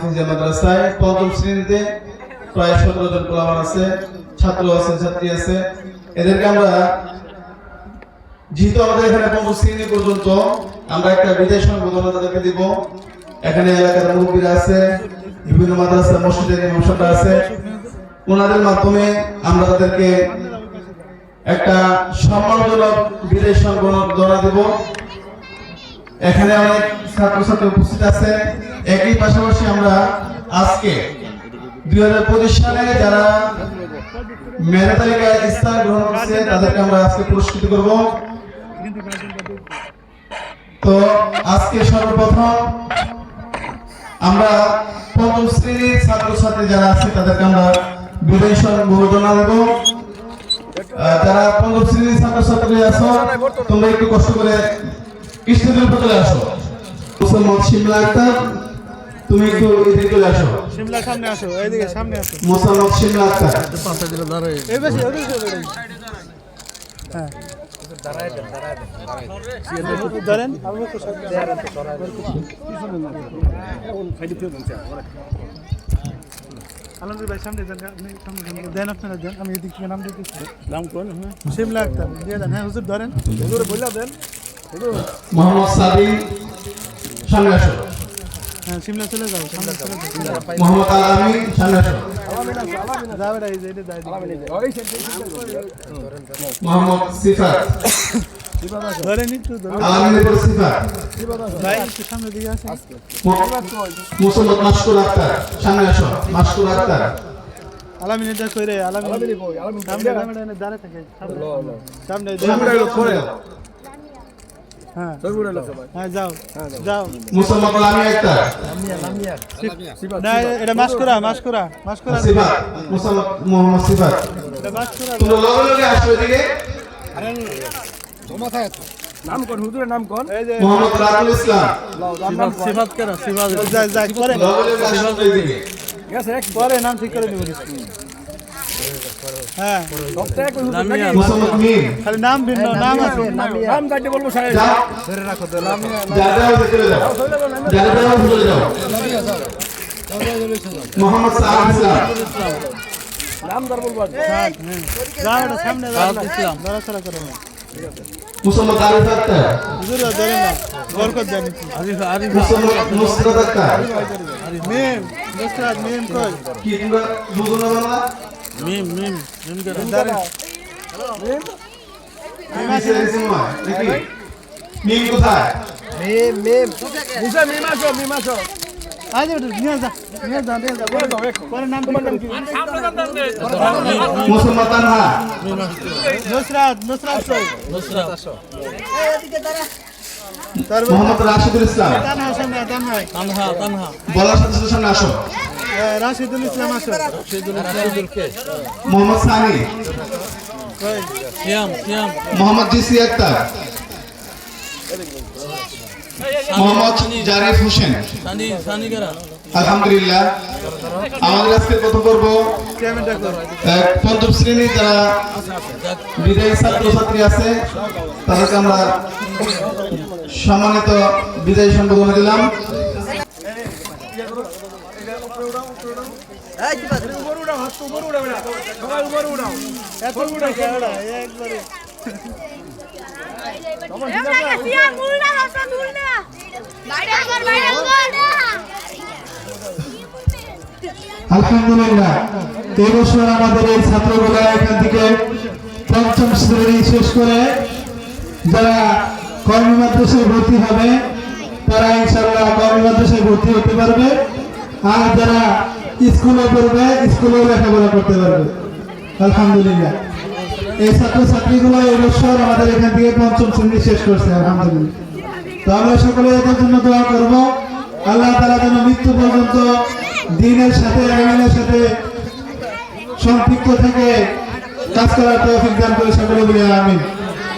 হাফিজিয়া মাদ্রাসায় পঞ্চম শ্রেণীতে প্রায় সতেরো জন পোলামান আছে, ছাত্র আছে, ছাত্রী আছে। এদেরকে আমরা, যেহেতু আমাদের এখানে পঞ্চম শ্রেণি পর্যন্ত আমরা একটা বিদায় সংবর্ধনা তাদেরকে দিব। এখানে এলাকার মুরব্বীরা আছে, বিভিন্ন মাদ্রাসা, মসজিদের ইমাম আছে। ওনাদের মাধ্যমে আমরা তাদেরকে একটা সম্মানজনক বিদায় সংবর্ধনা দেব। এখানে অনেক ছাত্রছাত্রী উপস্থিত আছে। একই পাশাপাশি আমরা আজকে দুই হাজার পঁচিশ সালে যারা মেধা তালিকায় স্থান গ্রহণ করছে তাদেরকে আমরা আজকে পুরস্কৃত করব। তো আজকে সর্বপ্রথম আমরা পঞ্চম শ্রেণির ছাত্রছাত্রী যারা আছে, তাদেরকে আমরা বিদায় সংবর্ধনা দেব। যারা পঞ্চম শ্রেণির ছাত্রছাত্রী আছো, তোমরা একটু কষ্ট করে স্টেজের উপর আসো। মোসাম্মদ শিমলা আক্তার। তুমি একটু এদিকে চলে আসো। শিমলা সামনে আসো এইদিকে সামনে আসো। মোসাম্মদ শিমলা আক্তার। এই বেশি ওই বেশি। হ্যাঁ। ধরেন। ভাই সামনে দেন আপনি সামনে দেন। দেন আপনারা দেন আমি এদিক থেকে নাম দিতেছি। নাম কোন শিমলা আক্তার দিয়ে দেন। হ্যাঁ হুজুর ধরেন। হুজুর বললা দেন। মোহাম্মদ সাবিন সামনে আসো। হ্যাঁ শিমলা চলে যাও সামনে চলে যাও। মোহাম্মদ আল সামনে আসো যাবে না এই যে এটা দাই মোহাম্মদ সিফাত। ধরেন একটু ধরেন আল পর সিফাত। ভাই একটু সামনে দিকে আসেন। মোসাম্মদ মাসকুর আক্তার সামনে আসো। মাসকুর আক্তার। আলামিন এটা কইরে আলামিন সামনে সামনে দাঁড়ায় থাকে। সামনে। সামনে সামনে এলো, পরে এলো। হ্যাঁ। হ্যাঁ যাও। যাও। মোসাম্মদ লামি আক্তার না এটা মাস্কুরা মাস্কুরা মাস্কুরা সিফাত মোসাম্মদ মোহাম্মদ সিফাত। এটা মাস্কুরা তোমরা লগে লগে আসো এদিকে। নাম কোন হুজুরের নাম কোন মোহাম্মদ রাতুল ইসলাম। সিফাত কেন সিফাত যাই যাই পরে। লগে লগে আসো এদিকে। গেছে এক পরে নাম ঠিক করে দিব। হ্যাঁ সপ্তাহে কোন হুজুর নাকি মোসাম্মদ মিম খালি নাম ভিন্ন নাম আছে নাম কাটতে বলব সাহেব যাও ধরে রাখো তো নাম যারা যাও চলে যাও যারা যাও চলে যাও মোহাম্মদ সাহাব ইসলাম নাম ধর বলব হ্যাঁ যাও এটা সামনে যাও ইসলাম নড়াচড়া করো না মোসাম্মদ আরিফ আক্তার হুজুর ধরে না বরকত দেন আরিফ আরিফ মোসাম্মদ নুসরাত আক্তার মিম নুসরাত মিম কই কি তোমরা বুঝো না বাংলা মিম মিম মিম করে দাঁড়া মিম? আছে রিসমা নাকি মিম কোথায়? মিম মিম। মুসা মিম আসো মিম আসো আজ ওটা নিয়ে যা নিয়ে যা নিয়ে যা। পরে নাম তোমার নাম কি মোসাম্মদ তানহা। নুসরাত নুসরাত কই নুসরাত। তারপর মোহাম্মদ রাশিদুল ইসলাম। তানহা সামনে তানহা। বলার সাথে সাথে সামনে আসো। রাশিদুল ইসলাম আসো। রাশিদুল রাশিদুল কে? মোহাম্মদ সানি মোহাম্মদ জিসি আক্তার। মোহাম্মদ জারিফ হোসেন। সানি সানি করা? আলহামদুলিল্লাহ। আমাদের আজকে প্রথম পর্ব? পঞ্চম শ্রেণির যারা বিদায়ী ছাত্রছাত্রী আছে তাদেরকে আমরা সম্মানিত বিদায়ী সম্বোধনা দিলাম উপরে উঠাও হাত উপরে উঠাও না সবাই উপরে উঠাও এত বড় ক্যামেরা একবারে আলহামদুলিল্লাহ, এই আমাদের এই ছাত্রগুলা এখান থেকে পঞ্চম শ্রেণি শেষ করে যারা কর্মী ভর্তি হবে, তারা ইনশাল্লাহ কর্মী ভর্তি হতে পারবে। আর যারা স্কুলে পড়বে, স্কুলেও লেখাপড়া করতে পারবে। আলহামদুলিল্লাহ। এই ছাত্রছাত্রীগুলো এই বছর আমাদের এখান থেকে পঞ্চম শ্রেণি শেষ করছে, আলহামদুলিল্লাহ। তো আমরা সকলে এদের জন্য দোয়া করব। আল্লাহ তারা যেন মৃত্যু পর্যন্ত দিনের সাথে, আইনের সাথে সম্পৃক্ত থেকে কাজ করার তৌফিক দান করে সকলে বলে আমি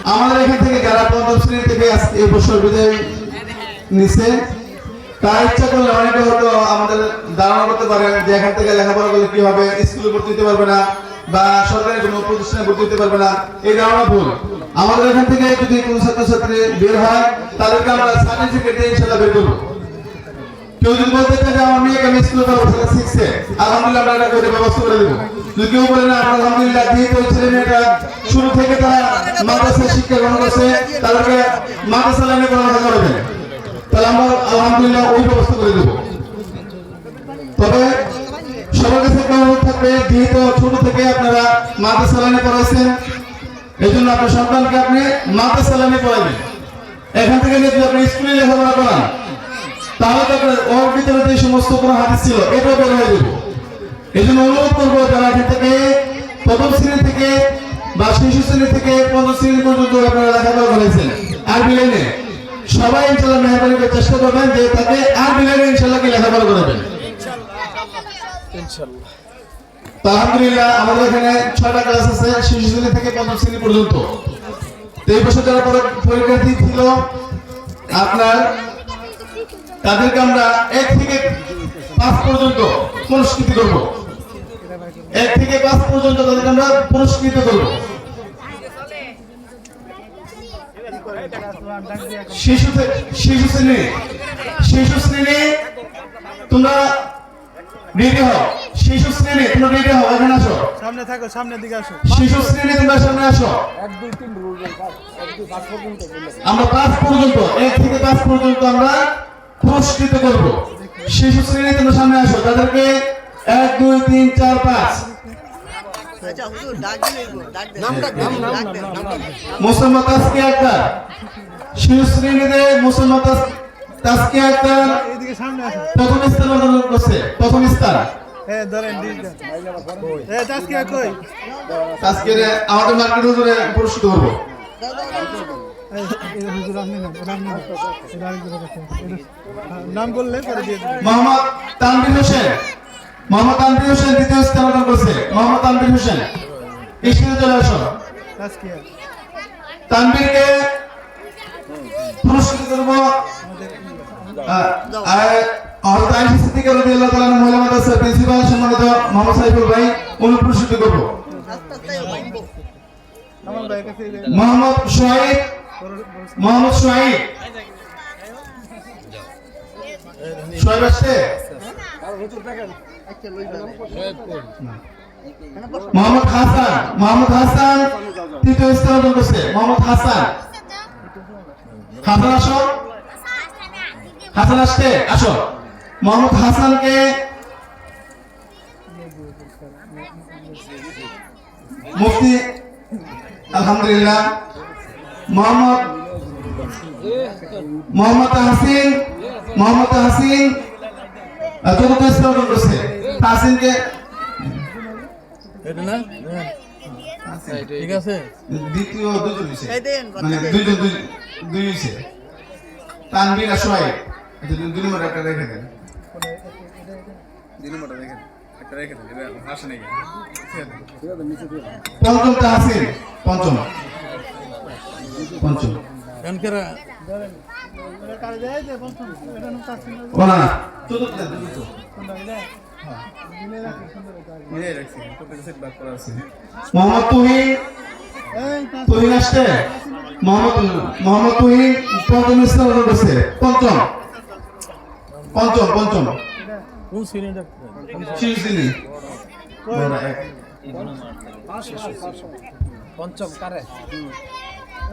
আমাদের এখান থেকে যারা পঞ্চম শ্রেণি থেকে আজ- এই বছর বিদায় নিছে তার ইচ্ছা করলে অনেকে হয়তো আমাদের ধারণা করতে পারেন যে এখান থেকে লেখাপড়া করলে কি হবে? স্কুলে ভর্তি হতে পারবে না বা কোনো প্রতিষ্ঠানে ভর্তি হতে পারবে না। এই ধারণা ভুল। আমাদের এখান থেকে যদি কোনো ছাত্রছাত্রী বের হয়, তাদেরকে আমরা সার্টিফিকেট দিয়ে ইনশাল্লাহ বের করব। কেউ যদি বলতে চায় যে, আমার আমি স্কুলে ক্লাস সিক্সে আলহামদুলিল্লাহ আমরা এটা করে ব্যবস্থা করে দেবো। যদি কেউ বলে, না, আমরা আলহামদুলিল্লাহ ছেলে মেয়েটা শুরু থেকে তারা মাদ্রাসায় শিক্ষা গ্রহণ করছে, তাদেরকে মাদ্রাসা লাইনে পড়ালেখা করবে তাহলে আমরা আলহামদুলিল্লাহ ওই ব্যবস্থা করে দেবো। তবে সবার কাছে থাকবে যেহেতু ছোট থেকে আপনারা মাদ্রাসা লাইনে পড়াইছেন, এই জন্য আপনার সন্তানকে আপনি মাদ্রাসা লাইনে পড়াবেন এখান থেকে যদি আপনি স্কুলে লেখাপড়া করান, তাহলে তো আপনার ওর ভিতরে যে সমস্ত কোনো হাদিস ছিল, এটাও বের হয়ে যাবে। এই জন্য অনুরোধ করব যারা এখান থেকে প্রথম শ্রেণি থেকে বা শিশু শ্রেণি থেকে পঞ্চম শ্রেণি পর্যন্ত আপনারা লেখাপড়া করেছেন। আর লাইনে সবাই ইনশাল্লাহ মেহরবানি করে চেষ্টা করবেন যে তাকে আর লাইনে ইনশাল্লাহ কি লেখাপড়া করাবেন আলহামদুলিল্লাহ আমাদের এখানে ছয়টা ক্লাস আছে শিশু শ্রেণি থেকে পঞ্চম শ্রেণি পর্যন্ত। এই বছর যারা পরীক্ষা- পরীক্ষার্থী ছিল আপনার তাদেরকে আমরা এক থেকে পাঁচ পর্যন্ত পুরস্কৃত করব। এক থেকে পাঁচ পর্যন্ত তাদেরকে আমরা পুরস্কৃত করব। শিশু শিশু শ্রেণি শিশু শ্রেণি তোমরা রেডি হও শিশু শ্রেণি তোমরা রেডি হও এখানে আসো। সামনে থাকো সামনের দিকে আসো। শিশু শ্রেণি তোমরা সামনে আসো। আমরা পাঁচ পর্যন্ত এক থেকে পাঁচ পর্যন্ত আমরা পুরস্কৃত করব। শিশু শ্রেণি তোমরা সামনে আসো। তাদেরকে এক দুই তিন চার পাঁচ। মুসলমান আক্তার মুসলমান আক্তার প্রথম স্থান অর্জন করছে। প্রথম স্থান। আমাদের মার্কেট হুজুরে পুরস্কৃত করব। হ্যাঁ, নাম বললে পরে দিয়ে মোহাম্মদ তানভীর হোসেন। মোহাম্মদ তানভীর হোসেন দ্বিতীয় স্থান অর্জন করছে। মোহাম্মদ তানভীর হোসেন স্কুলে চলে আসো। তানভীরকে পুরস্কৃত করব। হযরত আয়েশা সিদ্দিকা রাদিয়াল্লাহু মোহাম্মদ সাইফুল ভাই, উনি পুরস্কৃত করব। মোহাম্মদ সোহাইব মোহাম্মদ সোহাইব আসছে। মোহাম্মদ হাসান মোহাম্মদ হাসান, তৃতীয় স্থান অর্জন করছে মোহাম্মদ হাসান। হাসান, আসো। হাসান আসতে আসো। মোহাম্মদ হাসানকে মুফতি, আলহামদুলিল্লাহ। মোহাম্মদ মোহাম্মদ হাসিন মোহাম্মদ হাসিন চতুর্থ স্থান অর্জন করছে হাসিনকে এটা না? ঠিক আছে। দ্বিতীয় দুজন হইছে মানে। দুইজন দুই দুই হইছে তানভীর আর সোহাইব। দুই দুই নম্বর একটা রেখে দেন। পঞ্চম পঞ্চম। কানকেরা চতুর্থ মোহাম্মদ তুহিন তুহিন আসছে মোহাম্মদ মোহাম্মদ তুহিন পঞ্চম স্থান করছে। পঞ্চম। পঞ্চম পঞ্চম। কোন পঞ্চম কারে?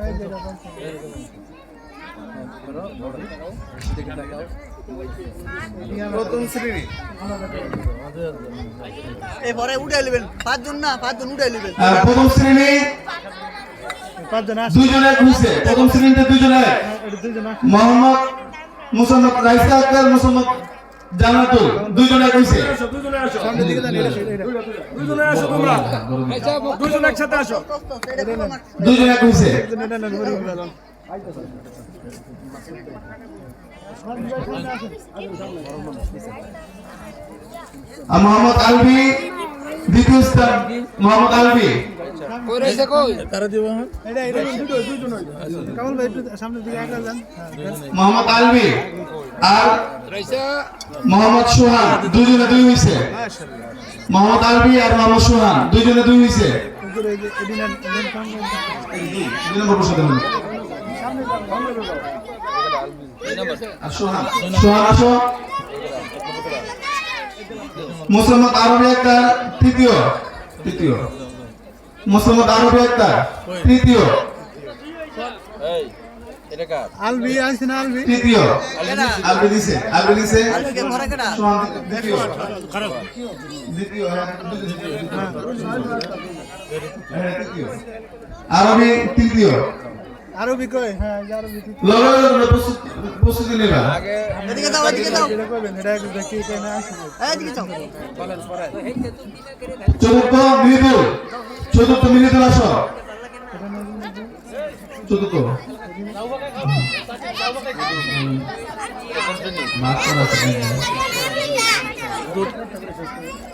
এই পঞ্চম। প্রথম শ্রেণি। এরপরে উঠাই নেবেন। পাঁচজন না পাঁচজন উঠাই নেবেন। প্রথম শ্রেণি পাঁচজন দুইজনে হয়েছে প্রথম শ্রেণীতে দুজন মোহাম্মদ মুসাম্মদ রাইসা আক্তার মুসাম্মদ দুজনে দুজনে আসো তোমরা। দুজন একসাথে আসো। আস্তে, মোহাম্মদ আলভি দ্বিতীয় স্থান। মোহাম্মদ আলভি। তারা দিব এটা এটা দুটো দুজন কামাল ভাই একটু সামনের দিকে আগে যান। হ্যাঁ মোহাম্মদ আলভি আর মোহাম্মদ সোহান দুইজনে দুই হয়েছে মোহাম্মদ আলভি আর মোহাম্মদ সোহান দুইজনে দুই হয়েছে নম্বর আসো আরবি আক্তার তৃতীয় তৃতীয়। মোসাম্মদ আরবি আক্তার তৃতীয়। আলবি না আলবি? তৃতীয়। আলবি দিছে। আলবি দিছে কেডা? দ্বিতীয়। দ্বিতীয় হ্যাঁ, হ্যাঁ, তৃতীয় আরবি তৃতীয়। আরবি কই হ্যাঁ ঠিক। লগা প্রস্তুত প্রস্তুতি নেবা। এদিকে যাও এদিকে যাও। এটা একটু দেখি কেন চতুর্থ চতুর্থ আসো। চতুর্থ।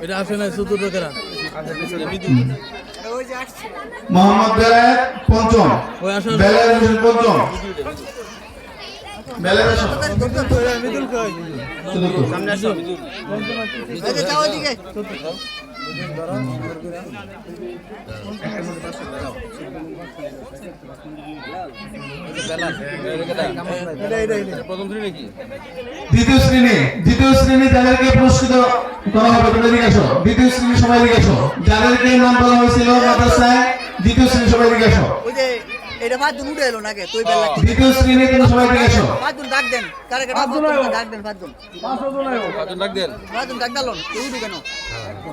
এটা আসে না চতুর্থ আসছে মোহাম্মদ বেলায়েত পঞ্চম। বেলায়েত হোসেন পঞ্চম। দ্বিতীয় শ্রেণি দ্বিতীয় শ্রেণি যাদেরকে পুরস্কৃত করা হবে, তোমরা আসো। দ্বিতীয় শ্রেণি সবাই আসো। যাদেরকে নাম বলা হয়েছিল মাদ্রাসায়, দ্বিতীয় শ্রেণি সবাই যে এটা ফাদুন উঠে এলো নাকি? তুই বেল দ্বিতীয় শ্রেণি তোমরা সবাই দিকে আসো ফাদুন ডাক দেন। কারে কারে ডাক দেন। ফাদুন ফাদুন ডাক দালন তুই উঠু কেন?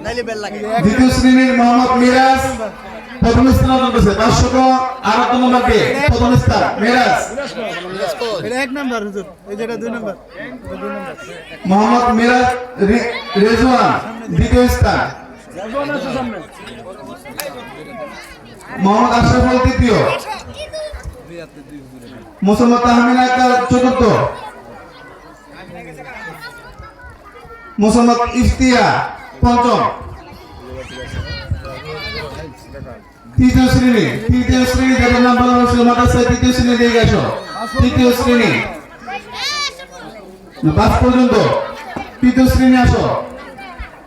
নাইলে বেল লাগে দ্বিতীয় শ্রেণির মোহাম্মদ মিরাজ প্রথম স্থান অর্জন করেছে। পাঁচশত আটাত্তর নম্বর পেয়ে প্রথম স্থান মিরাজ। এটা এক নাম্বার হুজুর। এই যেটা দুই নাম্বার এটা দুই নাম্বার। মোহাম্মদ মিরাজ রেজওয়ান দ্বিতীয় স্থান। মোহাম্মদ আশরাফুল তৃতীয় মোসাম্মদ তাহমিন আক্তার চতুর্থ। মোসাম্মদ ইফতিয়া পঞ্চম। তৃতীয় শ্রেণি তৃতীয় শ্রেণি যাদের নাম বলা হয়েছিল মাদ্রাসায় তৃতীয় শ্রেণি দিয়ে গেছো। তৃতীয় শ্রেণি। পাঁচ পর্যন্ত। তৃতীয় শ্রেণি আসো।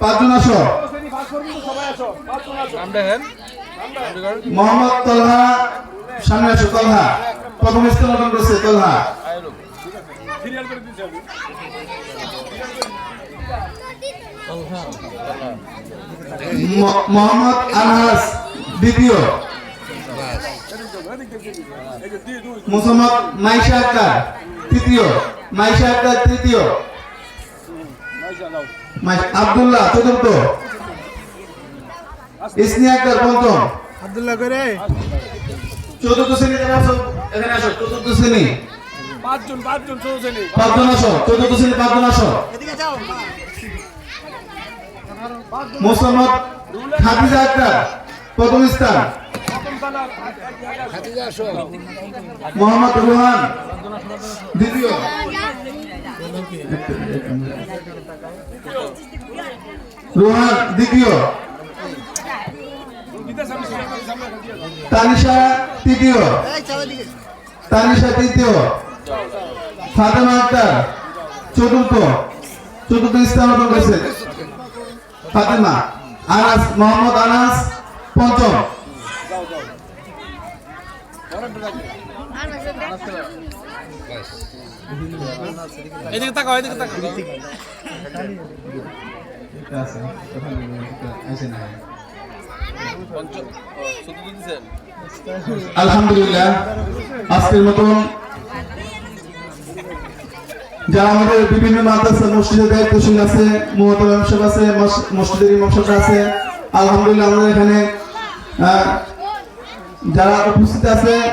পাঁচজন আসো। মোহাম্মদ তলহা, সামনে আসো, তলহা। প্রথম স্থান অর্জন করেছে, তলহা। মোহাম্মদ আনহাস, দ্বিতীয়। মোহাম্মদ মাইশা আক্তার, তৃতীয়। মাইশা আক্তার, তৃতীয়। আব্দুল্লাহ, চতুর্থ। ইসনি আক্তার পঞ্চম আব্দুল্লাহ করে চতুর্থ শ্রেণি যারা আছো এখানে আসো চতুর্থ শ্রেণি। পাঁচজন পাঁচজন ছোট ছেলে পাঁচজন আসো চতুর্থ শ্রেণি পাঁচজন আসো। এদিকে যাও। মোসাম্মদ হাফিজা আক্তার প্রথম স্থান। মোহাম্মদ রুহান দ্বিতীয়। রুহান দ্বিতীয়। তানিশা তৃতীয়। তানিশা তৃতীয়। ফাতেমা আক্তার চতুর্থ। চতুর্থ স্থান অর্জন করেছে ফাতেমা। আনাস মোহাম্মদ আনাস পঞ্চম। এদিকে তাকাও এদিকে তাকাও। আলহামদুলিল্লাহ, আজকের মতন যারা আমাদের বিভিন্ন মাদ্রাসা, মসজিদের দায়িত্বশীল আছে মুহতম সাহেব আছে, মস- মসজিদের ইমাম আছে, আলহামদুলিল্লাহ আমাদের এখানে যারা উপস্থিত আছে,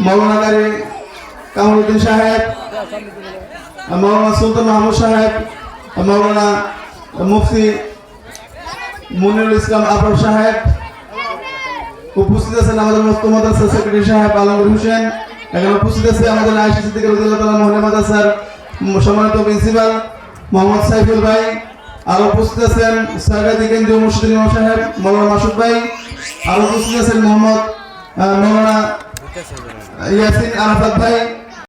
মৌলানা গাড়ি কামরুদ্দিন সাহেব, মৌলানা সুলতান মাহমুদ সাহেব, মৌলানা মুফতি মনিরুল ইসলাম আবর সাহেব। উপস্থিত আছেন আমাদের মস্ত মাদ্রাসা সেক্রেটারি সাহেব আলমগীর হোসেন। এখানে উপস্থিত আছে আমাদের আইসি সিদ্দিক রাদিয়াল্লাহু তাআলা মাদ্রাসার সম্মানিত প্রিন্সিপাল মোহাম্মদ সাইফুল ভাই। আর উপস্থিত আছেন সরকারি কেন্দ্রীয় মসজিদ ইমাম সাহেব মৌলানা মাসুদ ভাই। আর উপস্থিত আছেন মোহাম্মদ মৌলানা ইয়াসিন আরাফাত ভাই।